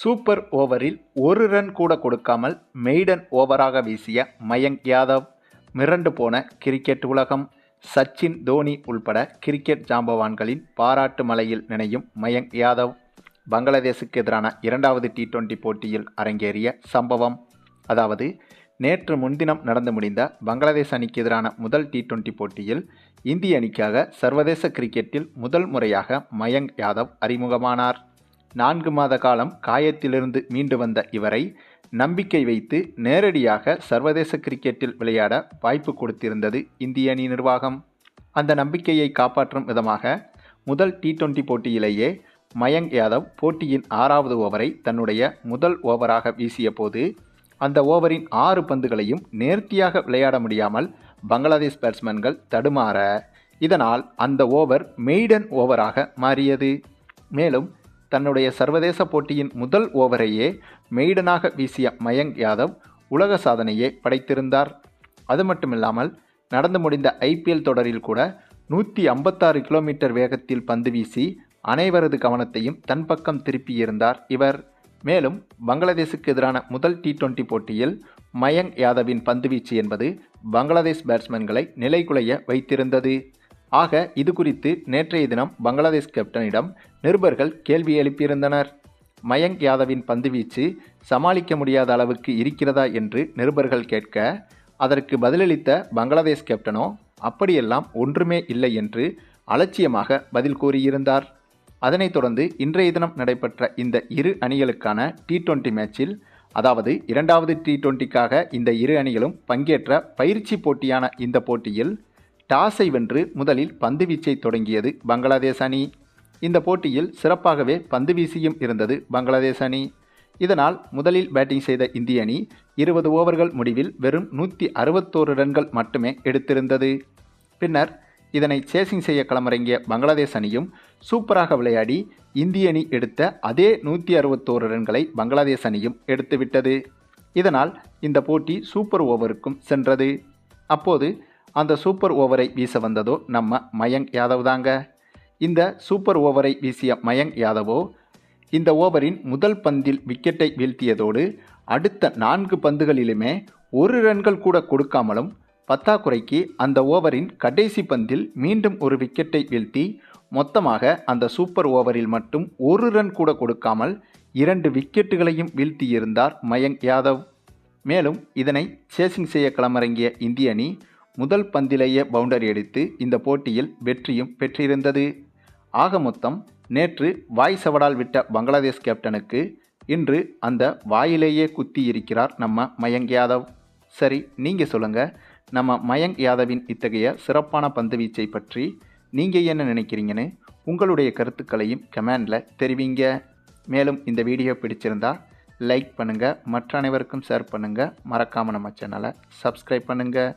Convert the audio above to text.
Super ஓவரில் ஒரு run கூட கொடுக்காமல் மெய்டன் ஓவராக வீசிய மயங்க் யாதவ். மிரண்டு போன கிரிக்கெட் உலகம். சச்சின் தோனி உள்பட கிரிக்கெட் ஜாம்பவான்களின் பாராட்டு மலையில் நினையும் மயங்க் யாதவ். பங்களாதேசுக்கு எதிரான இரண்டாவது டி டுவெண்டி போட்டியில் அரங்கேறிய சம்பவம். அதாவது நேற்று முன்தினம் நடந்து முடிந்த பங்களாதேஷ் அணிக்கு எதிரான முதல் டி டுவெண்டி போட்டியில் இந்திய அணிக்காக சர்வதேச கிரிக்கெட்டில் முதல் முறையாக மயங்க் யாதவ் அறிமுகமானார். நான்கு மாத காலம் காயத்திலிருந்து மீண்டு வந்த இவரை நம்பிக்கை வைத்து நேரடியாக சர்வதேச கிரிக்கெட்டில் விளையாட வாய்ப்பு கொடுத்திருந்தது இந்திய அணி நிர்வாகம். அந்த நம்பிக்கையை காப்பாற்றும் விதமாக முதல் டி டுவெண்டி போட்டியிலேயே மயங்க் யாதவ் போட்டியின் ஆறாவது ஓவரை தன்னுடைய முதல் ஓவராக வீசிய போது அந்த ஓவரின் ஆறு பந்துகளையும் நேர்த்தியாக விளையாட முடியாமல் பங்களாதேஷ் பேட்ஸ்மேன்கள் தடுமாற இதனால் அந்த ஓவர் மெய்டன் ஓவராக மாறியது. மேலும் தன்னுடைய சர்வதேச போட்டியின் முதல் ஓவரையே மெய்டனாக வீசிய மயங்க் யாதவ் உலக சாதனையை படைத்திருந்தார். அது மட்டுமில்லாமல் நடந்து முடிந்த ஐபிஎல் தொடரில் கூட நூற்றி ஐம்பத்தாறு கிலோமீட்டர் வேகத்தில் பந்து வீசி அனைவரது கவனத்தையும் தன் பக்கம் திருப்பியிருந்தார் இவர். மேலும் பங்களாதேசுக்கு எதிரான முதல் டி டுவெண்டி போட்டியில் மயங்க் யாதவின் பந்துவீச்சு என்பது பங்களாதேஷ் பேட்ஸ்மேன்களை நிலைகுலைய வைத்திருந்தது. ஆக இது குறித்து நேற்றைய தினம் பங்களாதேஷ் கேப்டனிடம் நிருபர்கள் கேள்வி எழுப்பியிருந்தனர். மயங்க் யாதவின் பந்துவீச்சு சமாளிக்க முடியாத அளவுக்கு இருக்கிறதா என்று நிருபர்கள் கேட்க அதற்கு பதிலளித்த பங்களாதேஷ் கேப்டனோ அப்படியெல்லாம் ஒன்றுமே இல்லை என்று அலட்சியமாக பதில் கூறியிருந்தார். அதனைத் தொடர்ந்து இன்றைய தினம் நடைபெற்ற இந்த இரு அணிகளுக்கான டி டுவெண்ட்டி மேட்சில் அதாவது இரண்டாவது டி டுவெண்ட்டிக்காக இந்த இரு அணிகளும் பங்கேற்ற பயிற்சி போட்டியான இந்த போட்டியில் டாஸை வென்று முதலில் பந்து வீச்சை தொடங்கியது பங்களாதேஷ் அணி. இந்த போட்டியில் சிறப்பாகவே பந்து வீசியும் இருந்தது பங்களாதேஷ் அணி. இதனால் முதலில் பேட்டிங் செய்த இந்திய அணி இருபது ஓவர்கள் முடிவில் வெறும் நூற்றி அறுபத்தோரு ரன்கள் மட்டுமே எடுத்திருந்தது. பின்னர் இதனை சேசிங் செய்ய களமிறங்கிய பங்களாதேஷ் அணியும் சூப்பராக விளையாடி இந்திய அணி எடுத்த அதே நூற்றி அறுபத்தோரு ரன்களை பங்களாதேஷ் அணியும் எடுத்துவிட்டது. இதனால் இந்த போட்டி சூப்பர் ஓவருக்கும் சென்றது. அப்போது அந்த சூப்பர் ஓவரை வீச வந்ததோ நம்ம மயங்க் யாதவ் தாங்க இந்த சூப்பர் ஓவரை வீசிய மயங்க் யாதவோ இந்த ஓவரின் முதல் பந்தில் விக்கெட்டை வீழ்த்தியதோடு அடுத்த நான்கு பந்துகளிலுமே ஒரு ரன்கள் கூட கொடுக்காமலும் பத்தாக்குறைக்கு அந்த ஓவரின் கடைசி பந்தில் மீண்டும் ஒரு விக்கெட்டை வீழ்த்தி மொத்தமாக அந்த சூப்பர் ஓவரில் மட்டும் ஒரு ரன் கூட கொடுக்காமல் இரண்டு விக்கெட்டுகளையும் வீழ்த்தியிருந்தார் மயங்க் யாதவ். மேலும் இதனை சேசிங் செய்ய களமிறங்கிய இந்திய அணி முதல் பந்திலேயே பவுண்டரி அடித்து இந்த போட்டியில் வெற்றியும் பெற்றிருந்தது. ஆக மொத்தம் நேற்று வாய் சவடால் விட்ட பங்களாதேஷ் கேப்டனுக்கு இன்று அந்த வாயிலேயே குத்தி இருக்கிறார் நம்ம மயங்க் யாதவ். சரி நீங்கள் சொல்லுங்கள் நம்ம மயங்க் யாதவின் இத்தகைய சிறப்பான பந்து வீச்சை பற்றி நீங்கள் என்ன நினைக்கிறீங்கன்னு உங்களுடைய கருத்துக்களையும் கமெண்டில் தெரிவிங்க. மேலும் இந்த வீடியோ பிடிச்சிருந்தா லைக் பண்ணுங்கள் மற்ற அனைவருக்கும் ஷேர் பண்ணுங்கள் மறக்காமல் நம்ம சேனலை சப்ஸ்கிரைப் பண்ணுங்கள்